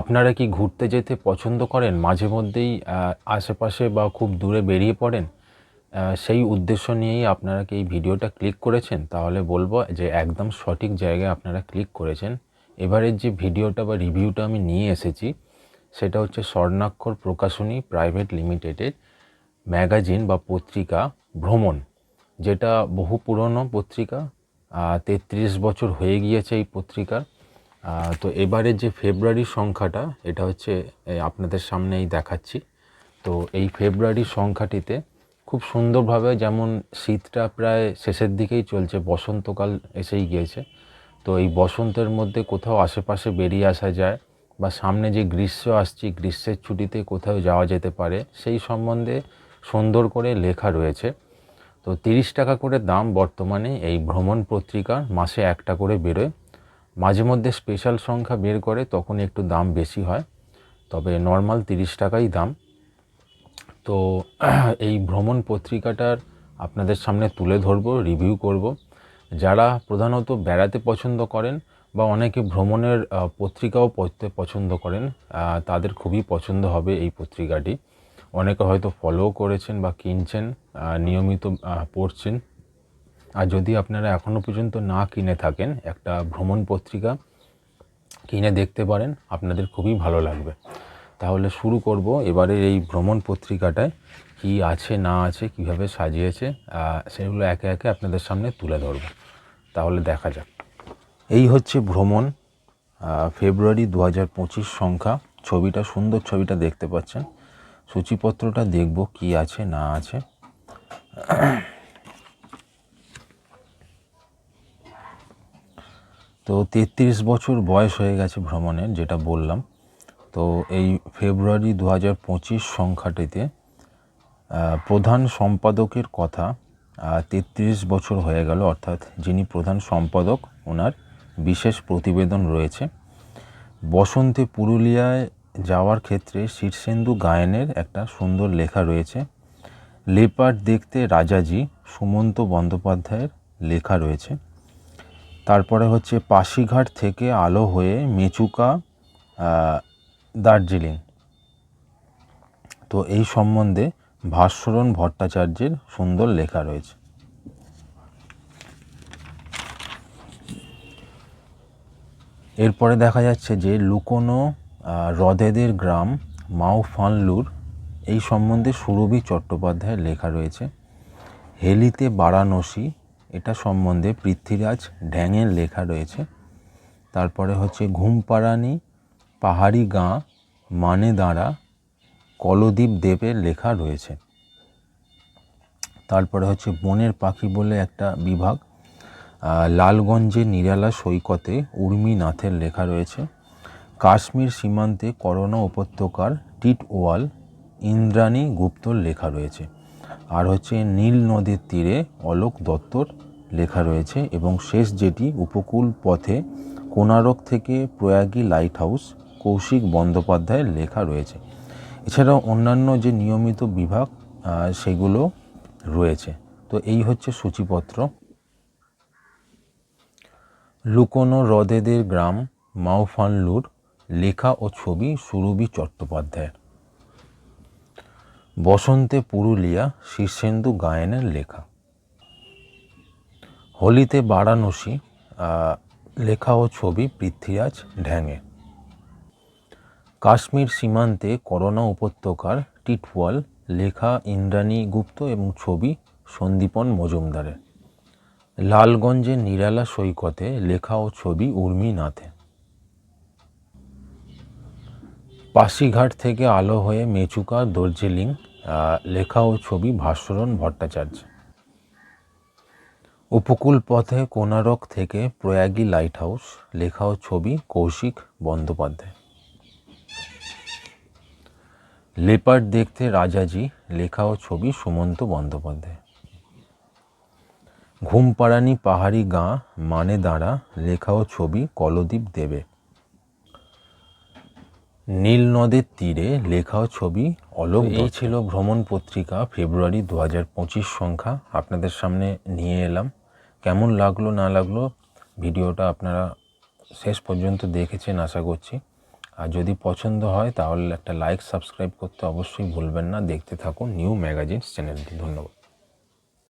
আপনারা কি ঘুরতে যেতে পছন্দ করেন? মাঝে মধ্যেই আশেপাশে বা খুব দূরে বেরিয়ে পড়েন? সেই উদ্দেশ্য নিয়েই আপনারা কি এই ভিডিওটা ক্লিক করেছেন? তাহলে বলব যে একদম সঠিক জায়গায় আপনারা ক্লিক করেছেন। এবারের যে ভিডিওটা বা রিভিউটা আমি নিয়ে এসেছি, সেটা হচ্ছে স্বর্ণাক্ষর প্রকাশনী প্রাইভেট লিমিটেডের ম্যাগাজিন বা পত্রিকা ভ্রমণ, যেটা বহু পুরনো পত্রিকা তেত্রিশ বছর হয়ে গিয়েছে এই পত্রিকার। তো এবারের যে ফেব্রুয়ারি সংখ্যাটা, এটা হচ্ছে আপনাদের সামনেই দেখাচ্ছি। তো এই ফেব্রুয়ারি সংখ্যাটিতে খুব সুন্দরভাবে যেমন শীতটা প্রায় শেষের দিকেই চলছে, বসন্তকাল এসেই গিয়েছে। তো এই বসন্তের মধ্যে কোথাও আশেপাশে বেরিয়ে আসা যায় বা সামনে যে গ্রীষ্ম আসছে, গ্রীষ্মের ছুটিতে কোথাও যাওয়া যেতে পারে, সেই সম্বন্ধে সুন্দর করে লেখা রয়েছে। তো তিরিশ টাকা করে দাম বর্তমানে এই ভ্রমণ পত্রিকা মাসে একটা করে বেরোয়। মাঝে মধ্যে স্পেশাল সংখ্যা বের করে তখন একটু দাম বেশি হয়, তবে নর্মাল তিরিশ টাকাই দাম। তো এই ভ্রমণ পত্রিকাটার আপনাদের সামনে তুলে ধরবো রিভিউ করব। যারা প্রধানত বেড়াতে পছন্দ করেন বা অনেকে ভ্রমণের পত্রিকাও পড়তে পছন্দ করেন তাদের খুবই পছন্দ হবে এই পত্রিকাটি। অনেকে হয়তো ফলো করেছেন বা কিনছেন নিয়মিত পড়ছেন। আর যদি আপনারা এখনও পর্যন্ত না কিনে থাকেন একটা ভ্রমণ পত্রিকা, কিনে দেখতে পারেন, আপনাদের খুবই ভালো লাগবে। তাহলে শুরু করব এবারের এই ভ্রমণ পত্রিকাটায়, কি আছে, না আছে, কীভাবে সাজিয়েছে সেগুলো একে একে আপনাদের সামনে তুলে ধরব। তাহলে দেখা যাক। এই হচ্ছে ভ্রমণ ফেব্রুয়ারি দু হাজার পঁচিশ সংখ্যা। ছবিটা, সুন্দর ছবিটা দেখতে পাচ্ছেন। সূচিপত্রটা দেখব কি আছে, না আছে। তো তেত্রিশ বছর বয়স হয়ে গেছে ভ্রমণের, যেটা বললাম। তো এই ফেব্রুয়ারি দু হাজার পঁচিশ সংখ্যাটিতে প্রধান সম্পাদকের কথা তেত্রিশ বছর হয়ে গেল, অর্থাৎ যিনি প্রধান সম্পাদক, ওনার বিশেষ প্রতিবেদন রয়েছে। বসন্তে পুরুলিয়ায় যাওয়ার ক্ষেত্রে শীর্ষেন্দু গায়নের একটা সুন্দর লেখা রয়েছে। লেপার দেখতে রাজাজি, সুমন্ত বন্দ্যোপাধ্যায়ের লেখা রয়েছে। তারপরে হচ্ছে পাশিঘাট থেকে আলো হয়ে মেচুকা দার্জিলিং। তো এই সম্বন্ধে ভাস্বরণ ভট্টাচার্যের সুন্দর লেখা রয়েছে। এরপরে দেখা যাচ্ছে যে লুকোনো হ্রদেদের গ্রাম মাওফানলুর এই সম্বন্ধে সুরভি চট্টোপাধ্যায়ের লেখা রয়েছে। হেলিতে বারাণসী এটা সম্বন্ধে পৃথ্বীরাজ ঢ্যাঙের লেখা রয়েছে। তারপরে হচ্ছে ঘুমপাড়ানি, পাহাড়ি গাঁ মানে দাঁড়া কলদ্বীপ দেবের লেখা রয়েছে। তারপরে হচ্ছে বনের পাখি বলে একটা বিভাগ লালগঞ্জে নিরালা সৈকতে উর্মিনাথের লেখা রয়েছে। কাশ্মীর সীমান্তে করোনা উপত্যকার টিট ওয়াল ইন্দ্রাণী গুপ্তর লেখা রয়েছে। আর হচ্ছে নীল নদীর তীরে অলোক দত্তর লেখা রয়েছে এবং শেষ যেটি উপকূল পথে কোনারক থেকে প্রয়াগী লাইট হাউস কৌশিক বন্দ্যোপাধ্যায়ের লেখা রয়েছে। এছাড়াও অন্যান্য যে নিয়মিত বিভাগ সেগুলো রয়েছে। তো এই হচ্ছে সূচিপত্র। লুকোনো হ্রদেদের গ্রাম মাওফানলুর লেখা ও ছবি সুরভি চট্টোপাধ্যায়ের। বসন্তে পুরুলিয়া শীর্ষেন্দু গায়নের লেখা। হোলিতে বারাণসী লেখা ও ছবি পৃথ্বীরাজ ঢ্যাঙে। কাশ্মীর সীমান্তে করোনা উপত্যকার টিটওয়াল, লেখা ইন্দ্রাণী গুপ্ত এবং ছবি সন্দীপন মজুমদারের। লালগঞ্জের নিরালা সৈকতে লেখা ও ছবি উর্মি পাশিঘাট থেকে আলো হয়ে মেচুকা, দার্জিলিং লেখা ও ছবি ভাস্বরণ ভট্টাচার্য। উপকূল পথে কোনারক থেকে প্রয়াগী লাইট হাউস লেখা ও ছবি কৌশিক বন্দ্যোপাধ্যায়। লেপার্ড দেখতে রাজাজি, লেখা ও ছবি সুমন্ত বন্দ্যোপাধ্যায়। ঘুমপাড়ানি পাহাড়ি গাঁ মানে দাঁড়া লেখা ও ছবি কলদ্বীপ দেবে। নীল নদের তীরে লেখা ছবি অলোক এই ছিল ভ্রমণ পত্রিকা ফেব্রুয়ারি দু হাজার পঁচিশ সংখ্যা। আপনাদের সামনে নিয়ে এলাম। কেমন লাগল না লাগল ভিডিওটা আপনারা শেষ পর্যন্ত দেখেছেন আশা করছি। আর যদি পছন্দ হয় তাহলে একটা লাইক সাবস্ক্রাইব করতে অবশ্যই ভুলবেন না। দেখতে থাকুন নিউ ম্যাগাজিনস চ্যানেলটি ধন্যবাদ।